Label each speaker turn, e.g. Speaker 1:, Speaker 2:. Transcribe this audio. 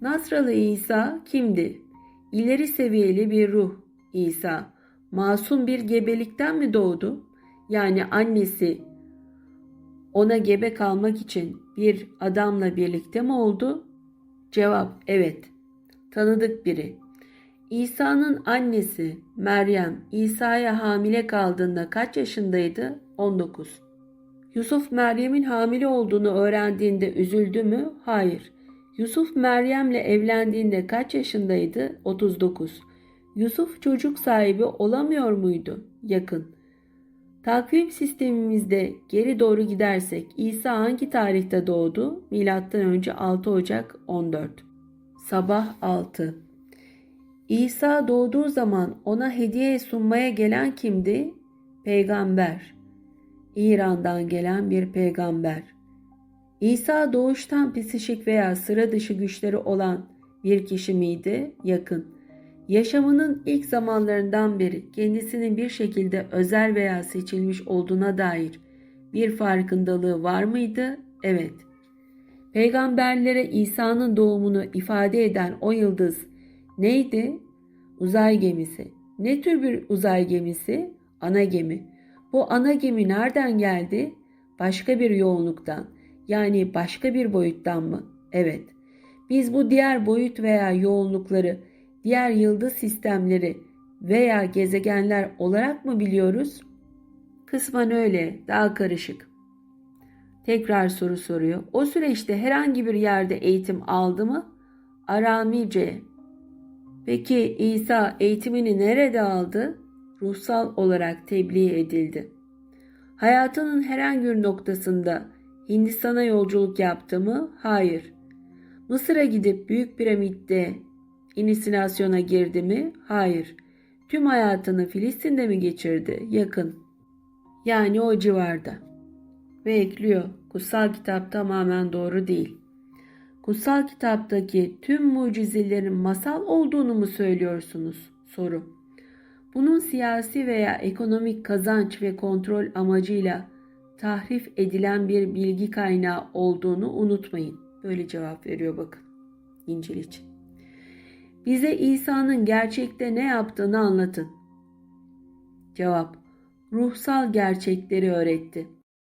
Speaker 1: Nasralı İsa kimdi? İleri seviyeli bir ruh İsa. Masum bir gebelikten mi doğdu? Yani annesi ona gebe kalmak için bir adamla birlikte mi oldu? Cevap evet. Tanıdık biri. İsa'nın annesi Meryem İsa'ya hamile kaldığında kaç yaşındaydı? 19. Yusuf Meryem'in hamile olduğunu öğrendiğinde üzüldü mü? Hayır. Yusuf Meryem'le evlendiğinde kaç yaşındaydı? 39. Yusuf çocuk sahibi olamıyor muydu? Yakın. Takvim sistemimizde geri doğru gidersek İsa hangi tarihte doğdu? Milattan önce 6 Ocak 14. Sabah 6. İsa doğduğu zaman ona hediye sunmaya gelen kimdi? Peygamber. İran'dan gelen bir peygamber. İsa doğuştan psişik veya sıra dışı güçleri olan bir kişi miydi? Yakın. Yaşamının ilk zamanlarından beri kendisinin bir şekilde özel veya seçilmiş olduğuna dair bir farkındalığı var mıydı? Evet. Peygamberlere İsa'nın doğumunu ifade eden o yıldız neydi? Uzay gemisi. Ne tür bir uzay gemisi? Ana gemi. Bu ana gemi nereden geldi? Başka bir yoğunluktan. Yani başka bir boyuttan mı? Evet. Biz bu diğer boyut veya yoğunlukları, diğer yıldız sistemleri veya gezegenler olarak mı biliyoruz? Kısmen öyle, daha karışık. Tekrar soru soruyor. O süreçte herhangi bir yerde eğitim aldı mı? Aramice. Peki İsa eğitimini nerede aldı? Ruhsal olarak tebliğ edildi. Hayatının herhangi bir noktasında Hindistan'a yolculuk yaptı? Hayır. Mısır'a gidip Büyük Piramit'te inisinasyona girdi mi? Hayır. Tüm hayatını Filistin'de mi geçirdi? Yakın. Yani o civarda. Ve ekliyor. Kutsal kitap tamamen doğru değil. Kutsal kitaptaki tüm mucizelerin masal olduğunu mu söylüyorsunuz? Soru. Bunun siyasi veya ekonomik kazanç ve kontrol amacıyla tahrif edilen bir bilgi kaynağı olduğunu unutmayın. Böyle cevap veriyor bakın İncil için. Bize İsa'nın gerçekte ne yaptığını anlatın. Cevap. Ruhsal gerçekleri öğretti.